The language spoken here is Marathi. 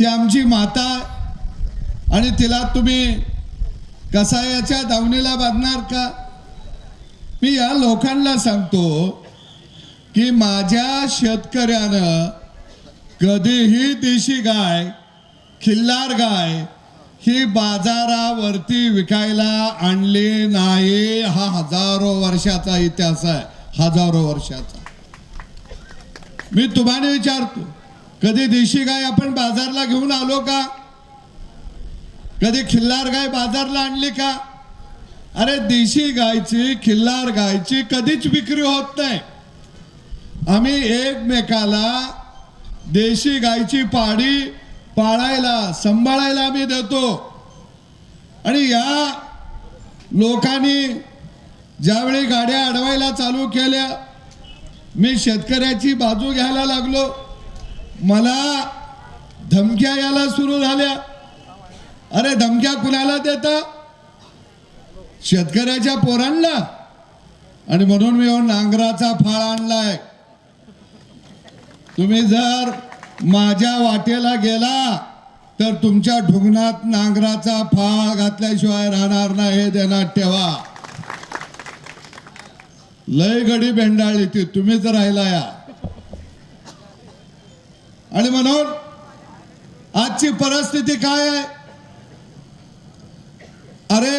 ही आमची माता आणि तिला तुम्ही कसायाच्या दावणीला बांधणार का? मी या लोकांना सांगतो की माझ्या शेतकऱ्यानं कधीही देशी गाय खिल्लार गाय ही बाजारावरती विकायला आणली नाही. हा हजारो वर्षाचा इतिहास आहे. हजारो वर्षाचा. मी तुम्हाला विचारतो कधी देशी गाय आपण बाजारला घेऊन आलो का? कधी खिल्लार गाय बाजारला आणली का? अरे देशी गायची खिल्लार गायची कधीच विक्री होत नाही. आम्ही एकमेकाला देशी गायची पाडी पाळायला सांभाळायला आम्ही देतो. आणि या लोकांनी ज्यावेळी गाड्या अडवायला चालू केल्या मी शेतकऱ्याची बाजू घ्यायला लागलो. मला धमक्या यायला सुरू झाल्या. अरे धमक्या कुणाला देता? शेतकऱ्याच्या पोरांना. आणि म्हणून मी नांगराचा फाळ आणलाय. तुम्ही जर माझ्या वाटेला गेला तर तुमच्या ढुंगणात नांगराचा फाळ घातल्याशिवाय राहणार नाही हे ध्यानात ठेवा. लय गडी भेंडाळली ती तुम्हीच राहिला या आणि म्हणून आजची परिस्थिती काय आहे? अरे